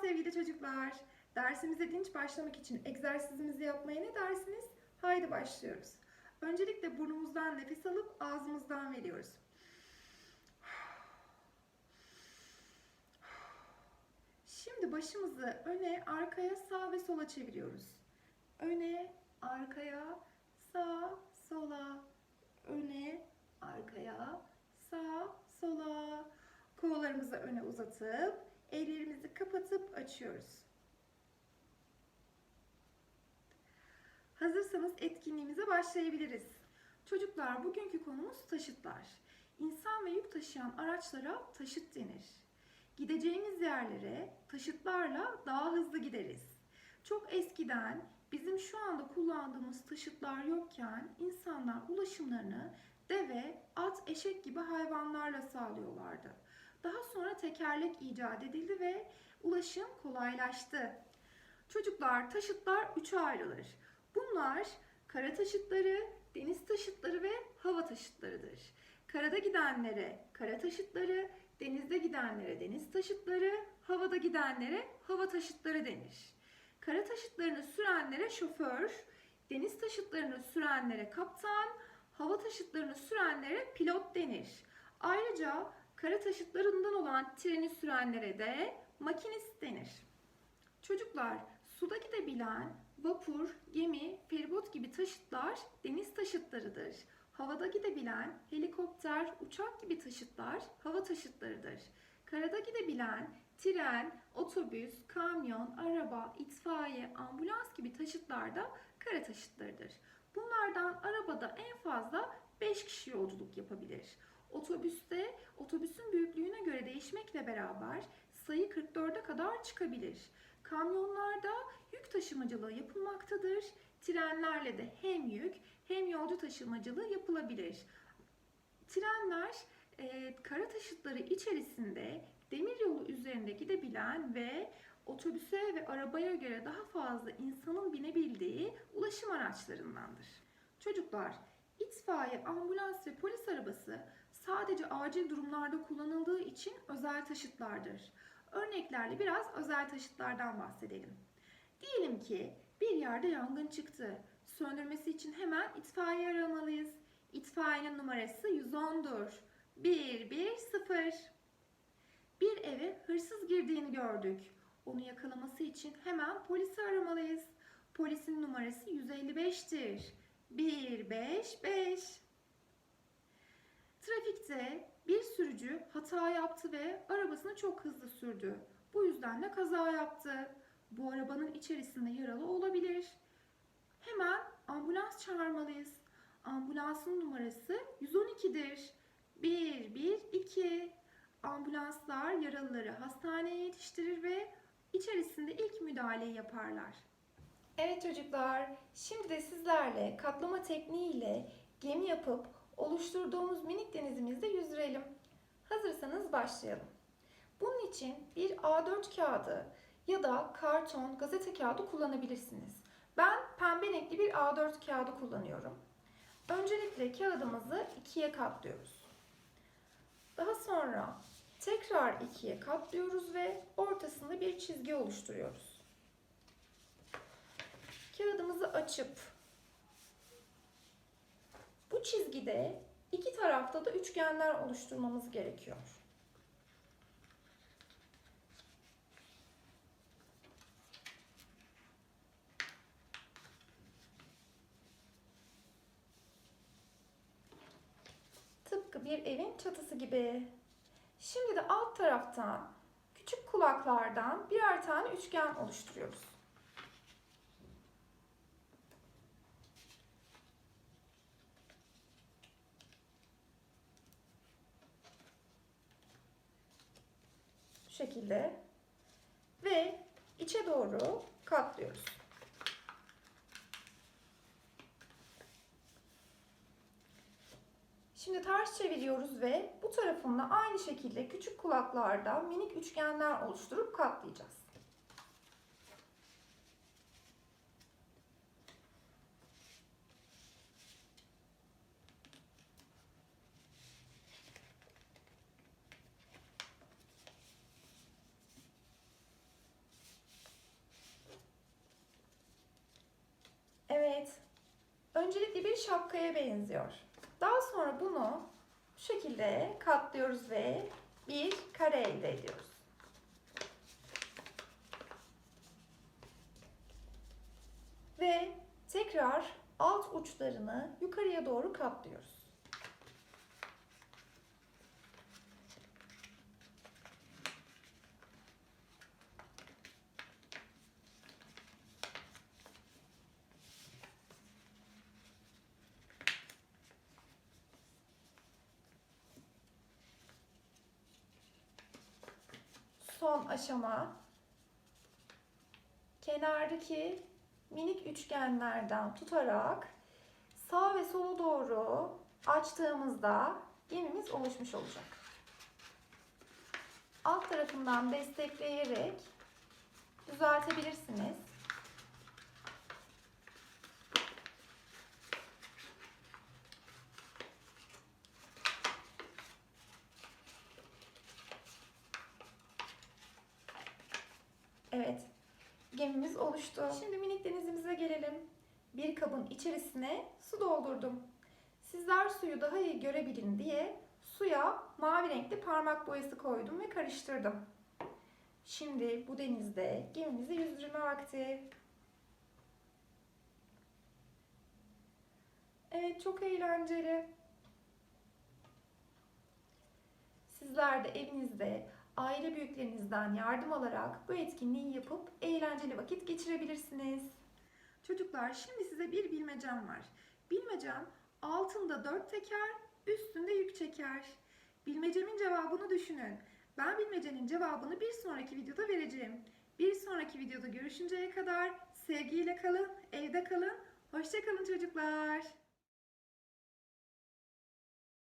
sevgili çocuklar. Dersimize dinç başlamak için egzersizimizi yapmaya ne dersiniz? Haydi başlıyoruz. Öncelikle burnumuzdan nefes alıp ağzımızdan veriyoruz. Şimdi başımızı öne, arkaya, sağ ve sola çeviriyoruz. Öne, arkaya, sağ, sola. Öne, arkaya, sağ, sola. Kollarımızı öne uzatıp ellerimizi kapatıp açıyoruz. Hazırsanız etkinliğimize başlayabiliriz. Çocuklar bugünkü konumuz taşıtlar. İnsan ve yük taşıyan araçlara taşıt denir. Gideceğimiz yerlere taşıtlarla daha hızlı gideriz. Çok eskiden bizim şu anda kullandığımız taşıtlar yokken insanlar ulaşımlarını deve, at, eşek gibi hayvanlarla sağlıyorlardı. Daha sonra tekerlek icat edildi ve ulaşım kolaylaştı. Çocuklar taşıtlar üçe ayrılır. Bunlar kara taşıtları, deniz taşıtları ve hava taşıtlarıdır. Karada gidenlere kara taşıtları, denizde gidenlere deniz taşıtları, havada gidenlere hava taşıtları denir. Kara taşıtlarını sürenlere şoför, deniz taşıtlarını sürenlere kaptan, hava taşıtlarını sürenlere pilot denir. Ayrıca kara taşıtlarından olan treni sürenlere de makinist denir. Çocuklar, suda gidebilen vapur, gemi, feribot gibi taşıtlar deniz taşıtlarıdır. Havada gidebilen helikopter, uçak gibi taşıtlar hava taşıtlarıdır. Karada gidebilen tren, otobüs, kamyon, araba, itfaiye, ambulans gibi taşıtlar da kara taşıtlarıdır. Bunlardan arabada en fazla 5 kişi yolculuk yapabilir. Otobüste otobüsün büyüklüğüne göre değişmekle beraber sayı 44'e kadar çıkabilir. Kamyonlarda yük taşımacılığı yapılmaktadır. Trenlerle de hem yük hem yolcu taşımacılığı yapılabilir. Trenler e, kara taşıtları içerisinde demir yolu üzerinde gidebilen ve otobüse ve arabaya göre daha fazla insanın binebildiği ulaşım araçlarındandır. Çocuklar, itfaiye, ambulans ve polis arabası sadece acil durumlarda kullanıldığı için özel taşıtlardır. Örneklerle biraz özel taşıtlardan bahsedelim. Diyelim ki bir yerde yangın çıktı. Söndürmesi için hemen itfaiye aramalıyız. İtfaiyenin numarası 110'dur. 110. Bir eve hırsız girdiğini gördük. Onu yakalaması için hemen polisi aramalıyız. Polisin numarası 155'tir. 155. Trafikte bir sürücü hata yaptı ve arabasını çok hızlı sürdü. Bu yüzden de kaza yaptı. Bu arabanın içerisinde yaralı olabilir. Hemen ambulans çağırmalıyız. Ambulansın numarası 112'dir. 112. Ambulanslar yaralıları hastaneye yetiştirir ve içerisinde ilk müdahaleyi yaparlar. Evet çocuklar, şimdi de sizlerle katlama tekniğiyle gemi yapıp oluşturduğumuz minik denizimizde yüzdürelim. Hazırsanız başlayalım. Bunun için bir A4 kağıdı ya da karton, gazete kağıdı kullanabilirsiniz. Ben pembe renkli bir A4 kağıdı kullanıyorum. Öncelikle kağıdımızı ikiye katlıyoruz. Daha sonra tekrar ikiye katlıyoruz ve ortasında bir çizgi oluşturuyoruz. Kağıdımızı açıp bu çizgide iki tarafta da üçgenler oluşturmamız gerekiyor. Tıpkı bir evin çatısı gibi. Şimdi de alt taraftan küçük kulaklardan birer tane üçgen oluşturuyoruz. Şekilde ve içe doğru katlıyoruz. Şimdi ters çeviriyoruz ve bu tarafında aynı şekilde küçük kulaklarda minik üçgenler oluşturup katlayacağız. Şapkaya benziyor. Daha sonra bunu bu şekilde katlıyoruz ve bir kare elde ediyoruz. Ve tekrar alt uçlarını yukarıya doğru katlıyoruz. Son aşama kenardaki minik üçgenlerden tutarak sağ ve sola doğru açtığımızda gemimiz oluşmuş olacak. Alt tarafından destekleyerek düzeltebilirsiniz. Evet, gemimiz oluştu. Şimdi minik denizimize gelelim. Bir kabın içerisine su doldurdum. Sizler suyu daha iyi görebilin diye suya mavi renkli parmak boyası koydum ve karıştırdım. Şimdi bu denizde gemimizi yüzdürme vakti. Evet çok eğlenceli. Sizler de evinizde aile büyüklerinizden yardım alarak bu etkinliği yapıp eğlenceli vakit geçirebilirsiniz. Çocuklar şimdi size bir bilmecem var. Bilmecem altında dört teker, üstünde yük çeker. Bilmecemin cevabını düşünün. Ben bilmecenin cevabını bir sonraki videoda vereceğim. Bir sonraki videoda görüşünceye kadar sevgiyle kalın, evde kalın. Hoşçakalın çocuklar.